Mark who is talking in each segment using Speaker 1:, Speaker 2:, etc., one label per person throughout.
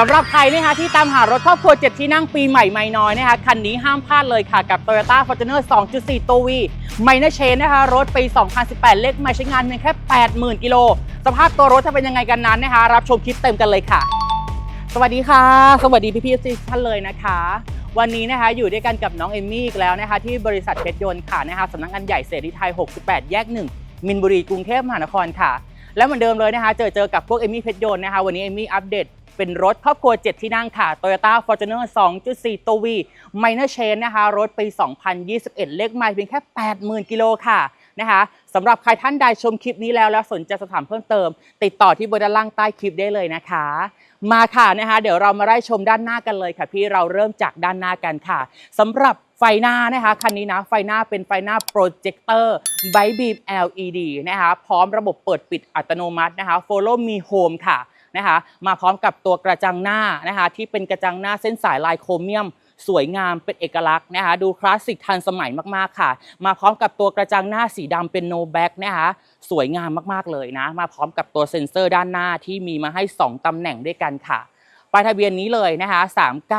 Speaker 1: สำหรับใครนะคะที่ตามหารถครอบครัว 7 ที่นั่งปีใหม่ไม่น้อยนะคะคันนี้ห้ามพลาดเลยค่ะกับ Toyota Fortuner 2.4 ตัววีไมเนอร์เชนนะคะรถปี 2018 เลขไม่ใช้งานเพียงแค่ 80,000 กิโล สภาพตัวรถจะเป็นยังไงกันนั้นนะคะ รับชมคลิปเต็มกันเลยค่ะ สวัสดีค่ะ สวัสดีพี่พี่ทุกท่านเลยนะคะ วันนี้นะคะอยู่ด้วยกันกับน้องเอมมี่อีกแล้วนะคะที่บริษัทเพชรยนต์ค่ะนะคะสำนักงานใหญ่เสรีไทย 68 แยก 1 มินบุรีกรุงเทพมหานครค่ะ และเหมือนเดิมเลยนะคะเจอเจอกับพวกเอมี่เพชรยนต์นะคะวันนี้เอมี่อัปเดตเป็นรถครอบครัว 7 ที่นั่งค่ะ Toyota Fortuner 2.4 ตัว V Minor Change นะคะ รถปี 2021 เลขไมล์เพียงแค่ 80,000 กิโลค่ะนะคะสำหรับใครท่านใดชมคลิปนี้แล้ว แล้วสนใจสอบถามเพิ่มเติม ติดต่อที่เบอร์ด้านล่างใต้คลิปได้เลยนะคะ มาค่ะนะคะ เดี๋ยวเรามาไล่ชมด้านหน้ากันเลยค่ะ พี่เราเริ่มจากด้านหน้ากันค่ะสำหรับ ไฟหน้านะคะคันนี้นะไฟหน้าเป็นไฟหน้าโปรเจคเตอร์ไบบีม LED นะคะพร้อมระบบเปิดปิดอัตโนมัตินะคะ Follow Me Home ค่ะนะคะมาพร้อมกับตัวกระจังหน้านะคะที่เป็นกระจังหน้าเส้นสายลายโครเมียม สวยงามเป็นเอกลักษณ์นะคะดูคลาสสิกทันสมัยมากๆค่ะ มาพร้อมกับตัวกระจังหน้าสีดำเป็น no back นะคะสวยงามมากๆเลยนะ มาพร้อมกับตัวเซ็นเซอร์ด้านหน้าที่มีมาให้ 2ตำแหน่งด้วยกันค่ะ ป้ายทะเบียนนี้เลยนะคะ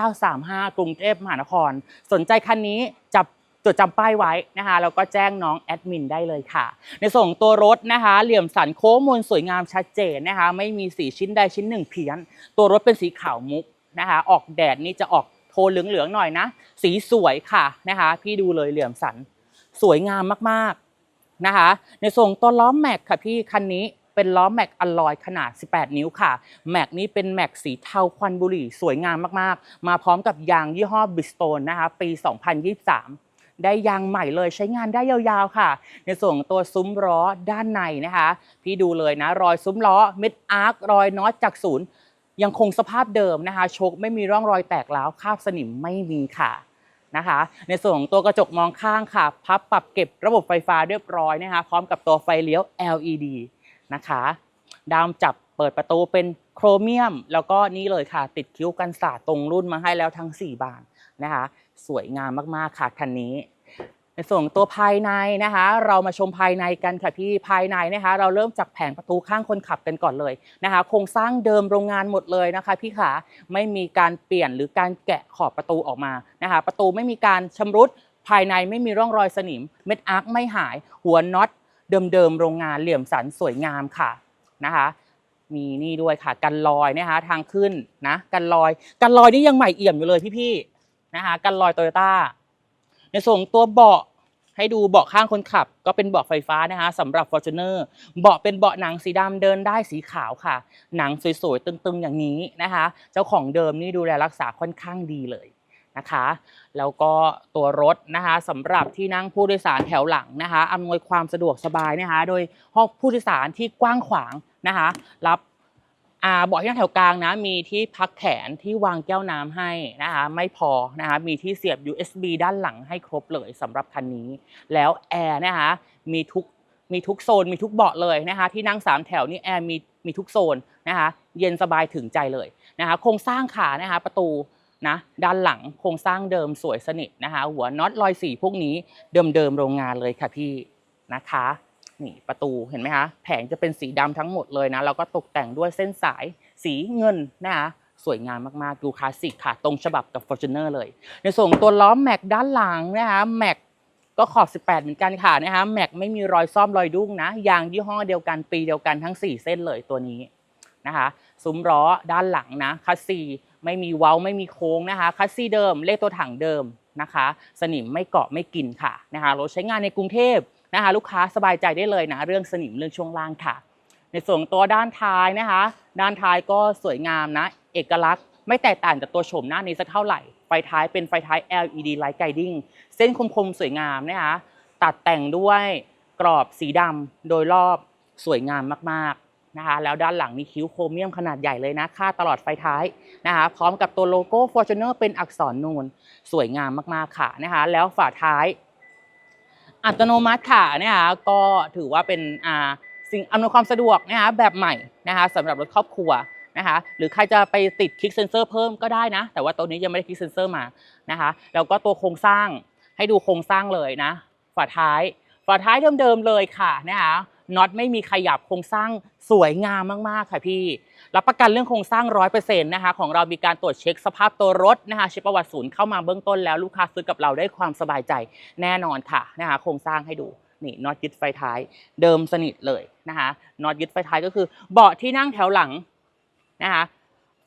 Speaker 1: 3935 กรุงเทพมหานคร สนใจคันนี้จับจดจำป้ายไว้นะคะแล้วก็แจ้งน้องแอดมินได้เลยค่ะ ในส่วนของตัวรถนะคะ เหลี่ยมสันโค้งมนสวยงามชัดเจนนะคะ ไม่มีสีชิ้นใดชิ้นหนึ่งเพี้ยน ตัวรถเป็นสีขาวมุกนะคะ ออกแดดนี่จะออกโทนเหลืองๆหน่อยนะ สีสวยค่ะนะคะ พี่ดูเลยเหลี่ยมสันสวยงามมากๆนะคะ ในส่วนของตัวล้อมแม็กค่ะพี่คันนี้ เป็นล้อแม็กอลลอยขนาด 18 นิ้วค่ะ แม็กนี้เป็นแม็กสีเทาควันบุหรี่สวยงามมากๆ มาพร้อมกับยางยี่ห้อบิสโตนนะคะปี 2023ได้ยางใหม่เลยใช้งานได้ยาวๆค่ะ ในส่วนตัวซุ้มล้อด้านในนะคะ พี่ดูเลยนะ รอยซุ้มล้อเม็ดอาร์ครอยน็อตจากศูนย์ ยังคงสภาพเดิมนะคะโชคไม่มีร่องรอยแตกร้วคราบสนิมไม่มีค่ะนะคะ ในส่วนของตัวกระจกมองข้างค่ะ พับปรับเก็บระบบไฟฟ้าเรียบร้อยนะคะ พร้อมกับตัวไฟเลี้ยว LED นะคะดามจับเปิดประตูเป็นโครเมียม แล้วก็นี่เลยค่ะ ติดคิ้วกันสาตรงรุ่นมาให้แล้วทั้ง 4 บานนะคะ สวยงามมากๆค่ะคันนี้ในส่วนตัวภายในนะคะ เรามาชมภายในกันค่ะพี่ภายในนะคะ เราเริ่มจากแผงประตูข้างคนขับกันก่อนเลยนะคะ โครงสร้างเดิมโรงงานหมดเลยนะคะ พี่ขาไม่มีการเปลี่ยนหรือการแกะขอบประตูออกมานะคะ ประตูไม่มีการชำรุดภายในไม่มีร่องรอยสนิม เม็ดอาร์คไม่หาย หัวน็อต เดิมๆโรงงานเหลี่ยมสันสวยงามค่ะนะคะ มีนี่ด้วยค่ะ กันลอยนะคะ ทางขึ้นนะ กันลอย กันลอยนี่ยังใหม่เอี่ยมอยู่เลยพี่ๆนะคะ กันลอยโตโยต้าในส่วนของตัวเบาะให้ดูเบาะข้างคนขับ ก็เป็นเบาะไฟฟ้านะคะสำหรับ Fortuner เบาะเป็นเบาะหนังสีดำเดินได้สีขาวค่ะ หนังสวยๆตึงๆอย่างนี้นะคะ เจ้าของเดิมนี่ดูแลรักษาค่อนข้างดีเลย นะคะ แล้วก็ตัวรถนะคะสำหรับที่นั่งผู้โดยสารแถวหลังนะคะอำนวยความสะดวกสบายนะคะ โดยห้องผู้โดยสารที่กว้างขวางนะคะ รับอ่าเบาะที่นั่งแถวกลางนะมีที่พักแขนที่วางแก้วน้ำให้นะคะไม่พอนะคะมีที่เสียบ USB ด้านหลังให้ครบเลยสำหรับคันนี้ แล้วแอร์นะคะมีทุกมีทุกโซนมีทุกเบาะเลยนะคะที่นั่ง 3 แถวนี่แอร์มีมีทุกโซนนะคะเย็นสบายถึงใจเลยนะคะโครงสร้างขานะคะประตู นะด้านหลังโครงสร้างเดิมสวยสนิทนะคะ หัวน็อตรอยสีพวกนี้เดิมๆโรงงานเลยค่ะพี่นะคะนี่ประตูเห็นไหมคะแผงจะเป็นสีดำทั้งหมดเลยนะแล้วก็ตกแต่งด้วยเส้นสายสีเงินนะคะสวยงามมากๆดูคลาสสิกค่ะ ตรงฉบับกับ Fortuner เลย ในส่วนของตัวล้อแม็กด้านหลังนะคะแม็กก็ขอบ 18 เหมือนกันค่ะนะคะแม็กไม่มีรอยซ่อมรอยดุ้งนะยางยี่ห้อเดียวกันปีเดียวกันทั้ง 4 เส้นเลยตัวนี้นะคะซุ้มล้อด้านหลังนะคัสซี ไม่มีเว้าไม่มีโค้งนะคะคัสซี่เดิมเลขตัวถังเดิมนะคะ สนิมไม่เกาะไม่กินค่ะนะคะรถใช้งานในกรุงเทพนะคะ ลูกค้าสบายใจได้เลยนะเรื่องสนิมเรื่องช่วงล่างค่ะ ในส่วนตัวด้านท้ายนะคะ ด้านท้ายก็สวยงามนะ เอกลักษณ์ไม่แตกต่างจากตัวโฉมหน้านี้สักเท่าไหร่ ไฟท้ายเป็นไฟท้าย LED Light Guiding เส้นคมๆ สวยงามนะคะ ตัดแต่งด้วยกรอบสีดำโดยรอบสวยงามมากๆ นะคะแล้วด้านหลังมีคิ้วโครเมียมขนาดใหญ่เลยนะค่าดตลอดไฟท้ายนะคะพร้อมกับตัวโลโก้ Fortuner เป็นอักษรนูนสวยงามมากๆค่ะนะคะแล้วฝาท้ายอัตโนมัติค่ะนะคะก็ถือว่าเป็นอ่าสิ่งอำนวยความสะดวกนะคะแบบใหม่นะคะสำหรับรถครอบครัวนะคะหรือใครจะไปติดคลิกเซนเซอร์เพิ่มก็ได้นะ แต่ว่าตัวนี้ยังไม่ได้คลิกเซนเซอร์มานะคะแล้วก็ตัวโครงสร้างให้ดูโครงสร้างเลยนะฝาท้ายฝาท้ายเดิมๆเลยค่ะนะคะ น็อตไม่มีขยับโครงสร้างสวยงามมากๆค่ะพี่รับประกันเรื่องโครงสร้างร้อยเปอร์เซ็นต์นะคะของเรามีการตรวจเช็คสภาพตัวรถนะคะเช็คประวัติศูนย์เข้ามาเบื้องต้นแล้วลูกค้าซื้อกับเราได้ความสบายใจแน่นอนค่ะนะคะโครงสร้างให้ดูนี่น็อตยึดไฟท้ายเดิมสนิทเลยนะคะน็อตยึดไฟท้ายก็คือเบาะที่นั่งแถวหลังนะคะ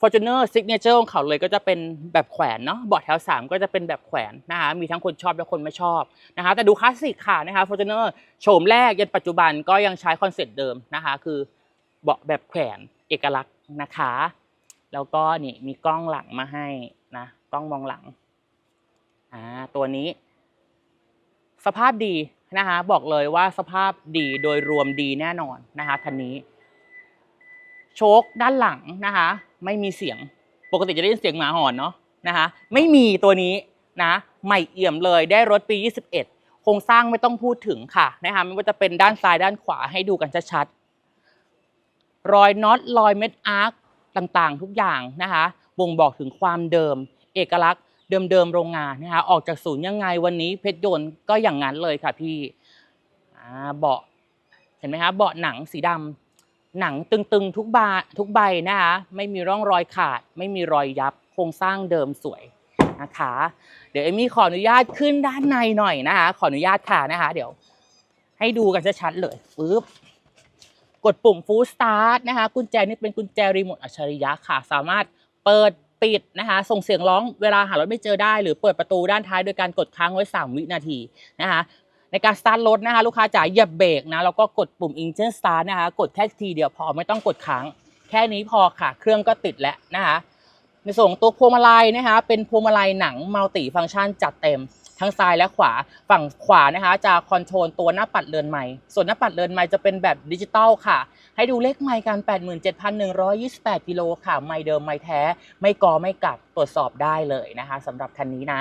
Speaker 1: Fortuner Signature ของเขาเลยก็จะเป็นแบบแขวนเนาะเบาะแถว 3 ก็จะเป็นแบบแขวนนะคะมีทั้งคนชอบและคนไม่ชอบนะคะแต่ดูคลาสสิกค่ะนะคะ Fortuner โฉมแรกยันปัจจุบันก็ยังใช้คอนเซ็ปต์เดิมนะคะคือเบาะแบบแขวนเอกลักษณ์นะคะ แล้วก็นี่มีกล้องหลังมาให้นะกล้องมองหลังอ่าตัวนี้ สภาพดีนะคะบอกเลยว่าสภาพดีโดยรวมดีแน่นอนนะคะคันนี้ โชคด้านหลังนะคะ ไม่มีเสียง ปกติจะได้ยินเสียงหมาหอนเนาะนะคะ ไม่มีตัวนี้นะใหม่เอี่ยมเลยได้รถปี 21 โครงสร้างไม่ต้องพูดถึงค่ะนะคะไม่ว่าจะเป็นด้านซ้ายด้านขวาให้ดูกันชัดๆรอยน็อตรอยเม็ดอาร์คต่างๆ ทุกอย่างนะคะบ่งบอกถึงความเดิม เอกลักษณ์เดิมๆโรงงานนะคะออกจากศูนย์ยังไงวันนี้เพชรยนต์ก็อย่างนั้นเลยค่ะพี่เบาะเห็นไหมคะเบาะหนังสีดำ หนังตึงๆทุกบาทุกใบนะคะไม่มีร่องรอยขาด ไม่มีรอยยับโครงสร้างเดิมสวยนะคะ เดี๋ยวเอมี่ขออนุญาตขึ้นด้านในหน่อยนะคะ ขออนุญาตค่ะนะคะ เดี๋ยว ให้ดูกันชัดๆเลยปึ๊บกดปุ่ม Full Start นะคะ กุญแจนี่เป็นกุญแจรีโมทอัจฉริยะค่ะ สามารถเปิดปิดนะคะ ส่งเสียงร้องเวลาหารถไม่เจอได้ หรือเปิดประตูด้านท้ายโดยการกดค้างไว้ 3 วินาทีนะคะ ในการสตาร์ทรถนะคะลูกค้าจ๋าเหยียบเบรกนะแล้วก็กดปุ่ม engine start นะคะกดแค่ทีเดียวพอไม่ต้องกดค้างแค่นี้พอค่ะเครื่องก็ติดแล้วนะคะในส่วนตัวพวงมาลัยนะคะเป็นพวงมาลัยหนังมัลติฟังก์ชันจัดเต็มทั้งซ้ายและขวาฝั่งขวานะคะ จะคอนโทรลตัวหน้าปัดเรือนไม้ส่วนหน้าปัดเรือนไม้จะเป็นแบบดิจิตอลค่ะ ให้ดูเลขไมค์กัน 87,128 กิโลค่ะ ไมค์เดิมไมค์แท้ ไม่กอไม่กลับตรวจสอบได้เลยนะคะสำหรับคันนี้นะ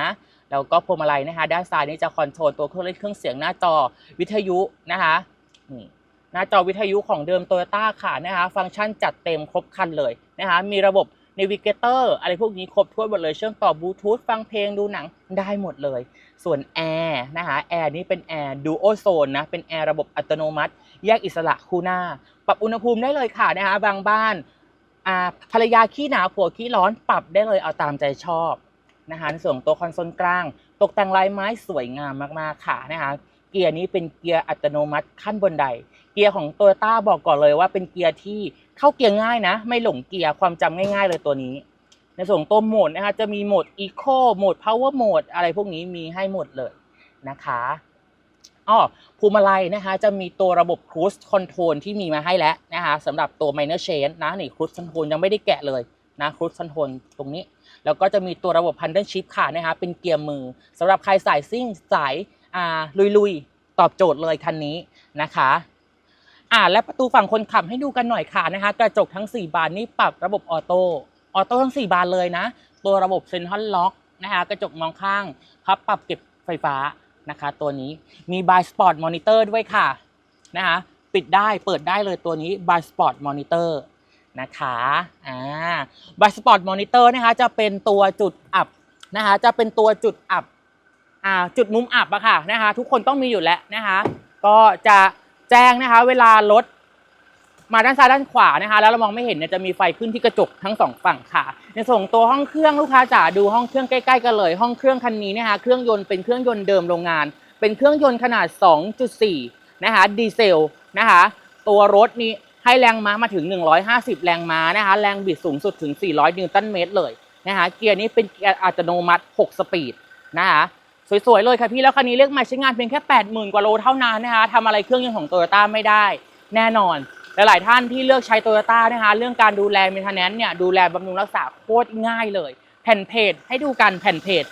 Speaker 1: แล้วก็พวงมาลัยนะคะ ด้านซ้ายนี่จะคอนโทรลตัวเครื่องเล่นเครื่องเสียงหน้าจอวิทยุนะคะหน้าจอวิทยุของเดิมโตโยต้าค่ะนะคะ ฟังก์ชันจัดเต็มครบครันเลยนะคะ มีระบบ Navigator อะไรพวกนี้ครบถ้วนหมดเลยเชื่อมต่อบลูทูธฟังเพลงดูหนังได้หมดเลย ส่วนแอร์นะคะแอร์นี่เป็นแอร์ดูโอโซนนะเป็นแอร์ระบบอัตโนมัติ แยกอิสระคู่หน้า ปรับอุณหภูมิได้เลยค่ะนะคะบางบ้านอ่าภรรยาขี้หนาวผัวขี้ร้อนปรับได้เลยเอาตามใจชอบ นะคะในส่วนของตัวคอนโซลกลาง ตกแต่งลายไม้สวยงามมากๆค่ะนะคะเกียร์นี้เป็นเกียร์อัตโนมัติขั้นบนได เกียร์ของโตโยต้าบอกก่อนเลยว่าเป็นเกียร์ที่เข้าเกียร์ง่ายนะ ไม่หลงเกียร์ความจำง่าย ๆ เลยตัวนี้ ในส่วนของตัวโหมดนะคะจะมีโหมด Eco โหมด Power Mode อะไรพวกนี้มีให้หมดเลยนะคะอ้อภูมิลัยนะคะจะมีตัวระบบ Cruise Control ที่มีมาให้แล้วนะคะสำหรับตัว Minor Change นะนี่ Cruise Control ยังไม่ได้แกะเลยนะ Cruise Control ตรงนี้ แล้วก็จะมีตัวระบบ Paddle Shift ค่ะนะคะเป็นเกียร์มือสำหรับใครสายซิ่งสายอ่าลุยๆ ตอบโจทย์เลยคันนี้นะคะอ่าและประตูฝั่งคนขับให้ดูกันหน่อยค่ะนะคะกระจกทั้ง 4 บานนี่ปรับระบบออโต้ออโต้ทั้ง 4 บานเลยนะ ตัวระบบเซนทรัลล็อกนะคะกระจกมองข้างพับปรับเก็บไฟฟ้านะคะ ตัวนี้มีบายสปอร์ตมอนิเตอร์ด้วยค่ะนะคะปิดได้เปิดได้เลยตัวนี้บายสปอร์ตมอนิเตอร์ นะคะอ่าบายสปอร์ตมอนิเตอร์นะคะจะเป็นตัวจุดอับนะคะจะเป็นตัวจุดอับอ่าจุดมุมอับอะค่ะนะคะทุกคนต้องมีอยู่แล้วนะคะก็จะแจ้งนะคะเวลารถมาด้านซ้ายด้านขวานะคะ แล้วเรามองไม่เห็นเนี่ยจะมีไฟขึ้นที่กระจกทั้งสองฝั่งค่ะ ในส่วนของตัวห้องเครื่องลูกค้าจ๋าดูห้องเครื่องใกล้ๆกันเลย ห้องเครื่องคันนี้นะคะเครื่องยนต์เป็นเครื่องยนต์เดิมโรงงาน เป็นเครื่องยนต์ขนาด 2.4 นะคะดีเซลนะคะ ตัวรถนี้ ให้แรงม้ามาถึง 150 แรงม้านะคะแรงบิดสูงสุดถึง 400 นิวตันเมตรเลยนะคะเกียร์นี้เป็นเกียร์อัตโนมัติ 6 สปีดนะคะสวยๆเลยค่ะพี่แล้วคันนี้เรียกมาใช้งานเพียงแค่ 80,000 กว่าโลเท่านั้นนะคะทำอะไรเครื่องยนต์ของโตโยต้าไม่ได้ แน่นอนหลายๆท่านที่เลือกใช้โตโยต้านะคะเรื่องการดูแลเมนเทนแนนเนี่ยดูแลบำรุงรักษาโคตรง่ายเลย แผ่นเพจให้ดูกันแผ่นเพจ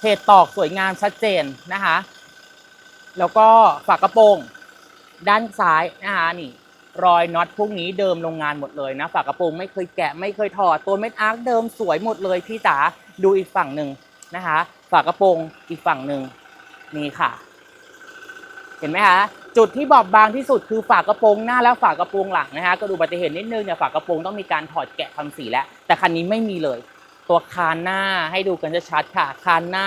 Speaker 1: เพจตอกสวยงามชัดเจนนะคะแล้วก็ฝากระโปรงด้านซ้ายนะคะนี่ รอยน็อตพวกนี้เดิมโรงงานหมดเลยนะ ฝากระโปรงไม่เคยแกะไม่เคยถอดตัวเม็ดอาร์คเดิมสวยหมดเลยพี่จ๋าดูอีกฝั่งหนึ่งนะคะ ฝากระโปรงอีกฝั่งหนึ่งนี่ค่ะ เห็นไหมคะจุดที่บอบบางที่สุดคือฝากระโปรงหน้าและฝากระโปรงหลังนะคะก็ดูอุบัติเหตุนิดนึงเนี่ยฝากระโปรงต้องมีการถอดแกะทำสีแล้วแต่คันนี้ไม่มีเลย ตัวคานหน้าให้ดูกันชัดๆค่ะคานหน้า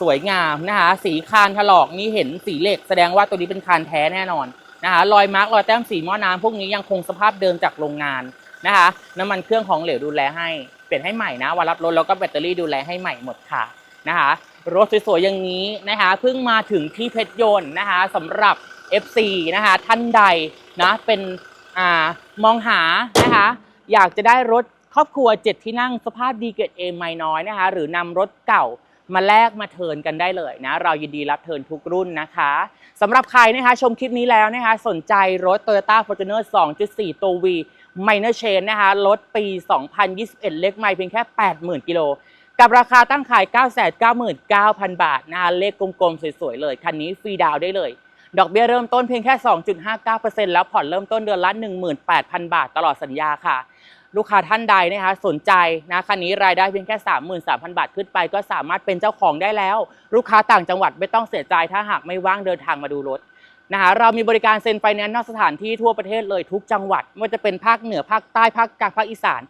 Speaker 1: สวยงามนะคะสีคานถลอกนี่เห็นสีเหล็ก แสดงว่าตัวนี้เป็นคานแท้แน่นอน นะคะรอยมาร์กรอยแต้มสีหม้อน้ำพวกนี้ยังคงสภาพเดิมจากโรงงานนะคะน้ำมันเครื่องของเหลวดูแลให้เปลี่ยนให้ใหม่นะวันรับรถแล้วก็แบตเตอรี่ดูแลให้ใหม่หมดค่ะนะคะรถสวยๆอย่างนี้นะคะเพิ่งมาถึงที่เพชรยนต์นะคะสำหรับ FC นะคะท่านใดนะเป็นอ่ามองหานะคะอยากจะได้รถครอบครัว 7 ที่นั่งสภาพดีเกรดเอไม่น้อยนะคะหรือนำรถเก่า มาแลกมาเทิร์นกันได้เลยนะ เรายินดีรับเทิร์นทุกรุ่นนะคะสำหรับใครนะคะชมคลิปนี้แล้วนะคะ สนใจรถ Toyota Fortuner 2.4 ตัว V Minor Chain นะคะรถปี 2021 เล็กไม่เพียงแค่ 80,000 กิโล กับราคาตั้งขาย 999,000 บาทนะคะเลขกลมๆ สวยๆ เลย คันนี้ฟรีดาวได้เลย ดอกเบี้ยเริ่มต้นเพียงแค่ 2.59%แล้วผ่อนเริ่มต้นเดือนละ 18,000 บาทตลอดสัญญาค่ะ ลูกค้าท่านใดนะคะสนใจนะคันนี้รายได้เพียงแค่ 33,000 บาทขึ้นไป ก็สามารถเป็นเจ้าของได้แล้ว ลูกค้าต่างจังหวัดไม่ต้องเสียใจถ้าหากไม่ว่างเดินทางมาดูรถนะคะเรามีบริการเซ็นไฟแนนซ์นอกสถานที่ทั่วประเทศเลยทุกจังหวัดไม่ว่าจะเป็นภาคเหนือภาคใต้ภาคกลางภาคอีสาน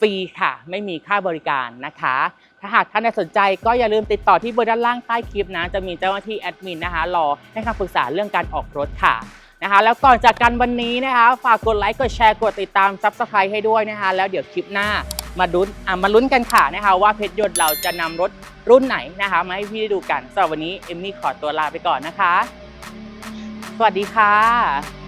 Speaker 1: ฟรีค่ะ ไม่มีค่าบริการนะคะ ถ้าหากท่านใดสนใจก็อย่าลืมติดต่อที่เบอร์ด้านล่างใต้คลิปนะ จะมีเจ้าหน้าที่แอดมินนะคะ รอให้คำปรึกษาเรื่องการออกรถค่ะ นะคะ แล้วก่อนจากกันวันนี้นะคะ ฝากกดไลค์กดแชร์กดติดตามซับสไครต์ให้ด้วยนะคะ แล้วเดี๋ยวคลิปหน้ามาลุ้นอะมาลุ้นกันค่ะนะคะ ว่าเพชรยนต์เราจะนำรถรุ่นไหนนะคะมาให้พี่ได้ดูกันสำหรับวันนี้เอมมี่ขอตัวลาไปก่อนนะคะ สวัสดีค่ะ